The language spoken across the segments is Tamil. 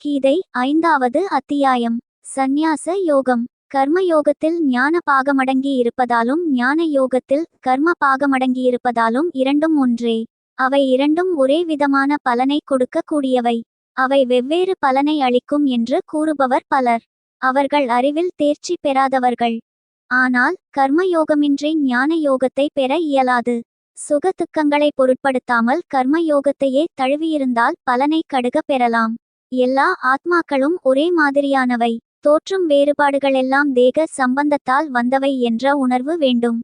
கீதை ஐந்தாவது அத்தியாயம். சந்நியாச யோகம். கர்ம யோகத்தில் ஞான பாகமடங்கி இருப்பதாலும் ஞான யோகத்தில் கர்ம பாகமடங்கி இருப்பதாலும் இரண்டும் ஒன்றே. அவை இரண்டும் ஒரே விதமான பலனை கொடுக்கக்கூடியவை. அவை வெவ்வேறு பலனை அளிக்கும் என்று கூறுபவர் பலர். அவர்கள் அறிவில் தேர்ச்சி பெறாதவர்கள். ஆனால் கர்ம யோகமின்றி ஞான யோகத்தை பெற இயலாது. சுகதுக்கங்களை பொருட்படுத்தாமல் கர்ம யோகத்தையே தழுவியிருந்தால் பலனை கடுக பெறலாம். எல்லா ஆத்மாக்களும் ஒரே மாதிரியானவை. தோற்றும் வேறுபாடுகளெல்லாம் தேக சம்பந்தத்தால் வந்தவை என்ற உணர்வு வேண்டும்.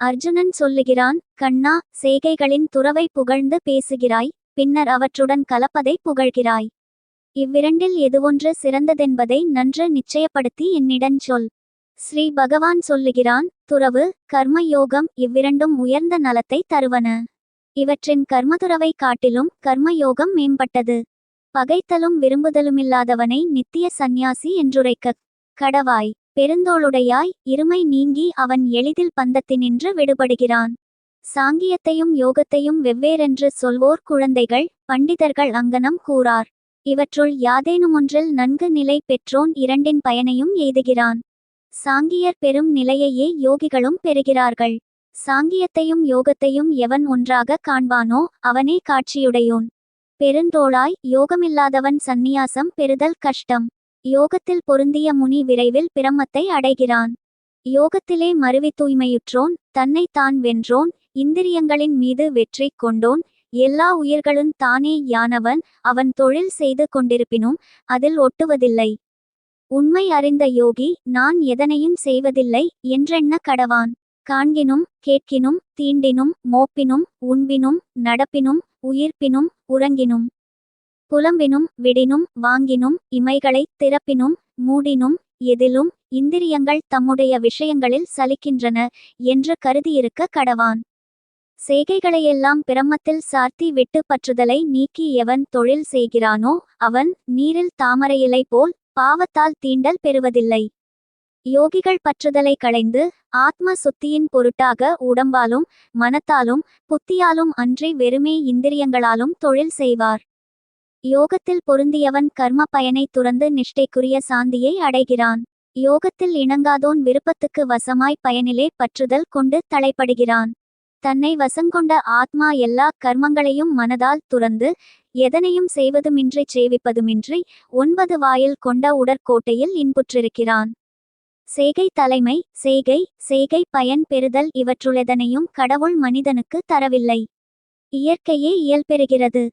அர்ஜுனன் சொல்லுகிறான் கண்ணா செய்கைகளின் துறவை புகழ்ந்து பேசுகிறாய் பின்னர் அவற்றுடன் கலப்பதை புகழ்கிறாய். இவ்விரண்டில் எதுவொன்று சிறந்ததென்பதை நன்று நிச்சயப்படுத்தி என்னிடம் சொல். ஸ்ரீ பகவான் சொல்லுகிறான் துறவு கர்ம யோகம் இவ்விரண்டும் உயர்ந்த நலத்தை தருவன. இவற்றின் கர்மதுறவை காட்டிலும் கர்ம யோகம் மேம்பட்டது. பகைத்தலும் விரும்புதலுமில்லாதவனை நித்திய சந்நியாசி என்றுரைக்கக் கடவாய் பெருந்தோளுடையாய் இருமை நீங்கி அவன் எளிதில் பந்தத்தினின்று விடுபடுகிறான். சாங்கியத்தையும் யோகத்தையும் வெவ்வேறென்று சொல்வோர் குழந்தைகள் பண்டிதர்கள் அங்கனம் கூறார். இவற்றுள் யாதேனுமொன்றில் நன்கு நிலை பெற்றோன் இரண்டின் பயனையும் எய்துகிறான். சாங்கியர் பெரும் நிலையையே யோகிகளும் பெறுகிறார்கள். சாங்கியத்தையும் யோகத்தையும் எவன் ஒன்றாக காண்பானோ அவனே காட்சியுடையோன். பெருந்தோளாய் யோகமில்லாதவன் சந்நியாசம் பெறுதல் கஷ்டம். யோகத்தில் பொருந்திய முனி விரைவில் பிரமத்தை அடைகிறான். யோகத்திலே மருவி தூய்மையுற்றோன் தன்னை தான் வென்றோன் இந்திரியங்களின் மீது வெற்றி கொண்டோன் எல்லா உயிர்களும் தானே யானவன் அவன் தொழில் செய்து கொண்டிருப்பினும் அதில் ஒட்டுவதில்லை. உண்மை அறிந்த யோகி நான் எதனையும் செய்வதில்லை என்றெண்ண கடவான்? காண்கினும் கேட்கினும் தீண்டினும் மோப்பினும் உண்பினும் நடப்பினும் உயிர்ப்பினும் உறங்கினும் புலம்பினும் விடினும் வாங்கினும் இமைகளை திறப்பினும் மூடினும் எதிலும் இந்திரியங்கள் தம்முடைய விஷயங்களில் சலிக்கின்றன என்று கருதியிருக்க கடவான். செய்கைகளையெல்லாம் பிரம்மத்தில் சார்த்தி விட்டு பற்றுதலை நீக்கி எவன் தொழில் செய்கிறானோ அவன் நீரில் தாமரையிலை போல் பாவத்தால் தீண்டல் பெறுவதில்லை. யோகிகள் பற்றுதலை களைந்து ஆத்ம சுத்தியின் பொருட்டாக உடம்பாலும் மனத்தாலும் புத்தியாலும் அன்றி வெறுமே இந்திரியங்களாலும் தொழில் செய்வார். யோகத்தில் பொருந்தியவன் கர்ம பயனை துறந்து நிஷ்டைக்குரிய சாந்தியை அடைகிறான். யோகத்தில் இணங்காதோன் விருப்பத்துக்கு வசமாய் பயனிலே பற்றுதல் கொண்டு தலைப்படுகிறான். தன்னை வசங்கொண்ட ஆத்மா எல்லா கர்மங்களையும் மனதால் துறந்து எதனையும் செய்வதுமின்றி சேவிப்பதுமின்றி ஒன்பது வாயில் கொண்ட உடற்கோட்டையில் இன்புற்றிருக்கிறான். செய்கை தலைமை செய்கை செய்கை பயன் பெறுதல் இவற்றுளெதனையும் கடவுள் மனிதனுக்கு தரவில்லை. இயற்கையே இயல்பெறுகிறது.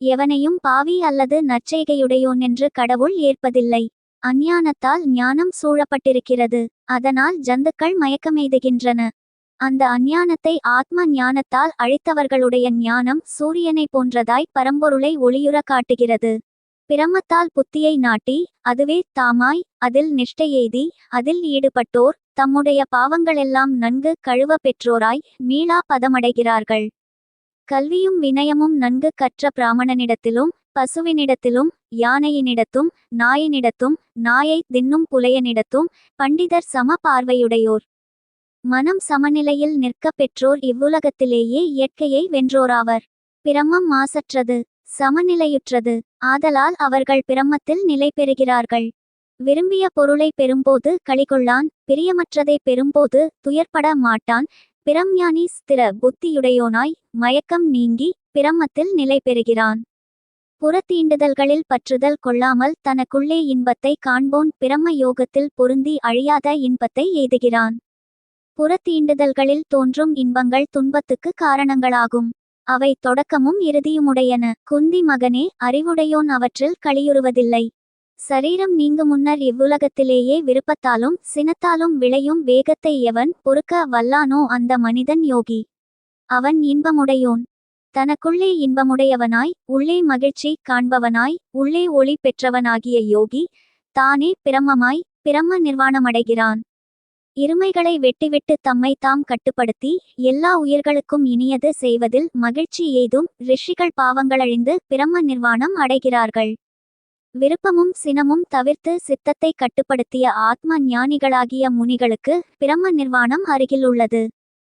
எவனையும் பாவி அல்லது நற்செய்கையுடையோன் என்று கடவுள் ஏற்பதில்லை. அஞ்ஞானத்தால் ஞானம் சூழப்பட்டிருக்கிறது. அதனால் ஜந்துக்கள் மயக்கமெய்துகின்றன அந்த அஞ்ஞானத்தை ஆத்ம ஞானத்தால் அழித்தவர்களுடைய ஞானம் சூரியனை போன்றதாய் பரம்பொருளை ஒளியுற காட்டுகிறது. பிரமத்தால் புத்தியை நாட்டி அதுவே தாமாய் அதில் நிஷ்டையெய்தி அதில் ஈடுபட்டோர் தம்முடைய பாவங்களெல்லாம் நன்கு கழுவ பெற்றோராய் மீளா பதமடைகிறார்கள். கல்வியும் வினயமும் நன்கு கற்ற பிராமணனிடத்திலும் பசுவினிடத்திலும் யானையினிடத்தும் நாயினிடத்தும் நாயை தின்னும் புலையனிடத்தும் பண்டிதர் சம பார்வையுடையோர். மனம் சமநிலையில் நிற்க பெற்றோர் இவ்வுலகத்திலேயே இயற்கையை வென்றோராவர். பிரமம் மாசற்றது சமநிலையுற்றது. ஆதலால் அவர்கள் பிரம்மத்தில் நிலை பெறுகிறார்கள். விரும்பிய பொருளை பெறும்போது களிகொள்ளான் பிரியமற்றதை பெறும்போது துயர்பட மாட்டான் பிரம்ஞானி ஸ்திர புத்தியுடையோனாய் மயக்கம் நீங்கி பிரம்மத்தில் நிலை பெறுகிறான். புறத்தீண்டுதல்களில் பற்றுதல் கொள்ளாமல் தனக்குள்ளே இன்பத்தை காண்போன் பிரம்ம யோகத்தில் பொருந்தி அழியாத இன்பத்தை எய்துகிறான். புறத்தீண்டுதல்களில் தோன்றும் இன்பங்கள் துன்பத்துக்கு காரணங்களாகும். அவை தொடக்கமும் இறுதியுமுடையன. குந்தி மகனே அறிவுடையோன் அவற்றில் களியுறுவதில்லை. சரீரம் நீங்கு முன்னர் இவ்வுலகத்திலேயே விருப்பத்தாலும் சினத்தாலும் விளையும் வேகத்தை எவன் பொறுக்க வல்லானோ அந்த மனிதன் யோகி. அவன் இன்பமுடையோன். தனக்குள்ளே இன்பமுடையவனாய் உள்ளே மகிழ்ச்சி காண்பவனாய் உள்ளே ஒளி பெற்றவனாகிய யோகி தானே பிரமமாய் பிரம்ம நிர்வாணமடைகிறான். இருமைகளை வெட்டிவிட்டு தம்மை தாம் கட்டுப்படுத்தி எல்லா உயிர்களுக்கும் இனியது செய்வதில் மகிழ்ச்சி எய்தும் ரிஷிகள் பாவங்களழிந்து பிரம்ம நிர்வாணம் அடைகிறார்கள். விருப்பமும் சினமும் தவிர்த்து சித்தத்தை கட்டுப்படுத்திய ஆத்ம ஞானிகளாகிய முனிகளுக்கு பிரம்ம நிர்வாணம் அருகில் உள்ளது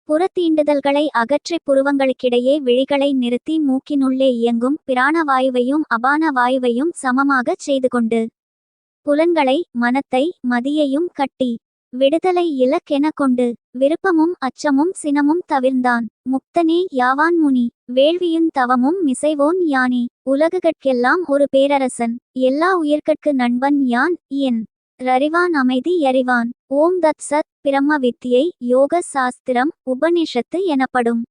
புறத்தீண்டுதல்களை அகற்றி புருவங்களுக்கிடையே விழிகளை நிறுத்தி மூக்கினுள்ளே இயங்கும் பிராண வாயுவையும் அபான வாயுவையும் சமமாகச் செய்து கொண்டு புலன்களை மனத்தை மதியையும் கட்டி விடுதலை இலக்கென கொண்டு விருப்பமும் அச்சமும் சினமும் தவிர்ந்தான். முக்தனே யாவான் முனி வேள்வியுந் தவமும் மிசைவோன் யானே உலகுகட்கெல்லாம் ஒரு பேரரசன் எல்லா உயிர்கட்கு நண்பன் யான் என். ரறிவான் அமைதி எறிவான் ஓம் தத் சத் பிரம்ம வித்தியை யோக சாஸ்திரம் உபநிஷத்து எனப்படும்.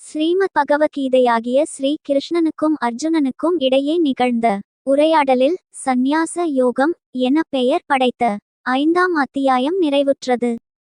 ஸ்ரீமத் பகவத்கீதையாகிய ஸ்ரீ கிருஷ்ணனுக்கும் அர்ஜுனனுக்கும் இடையே நிகழ்ந்த உரையாடலில் சந்நியாச யோகம் என பெயர் படைத்த ஐந்தாம் அத்தியாயம் நிறைவுற்றது.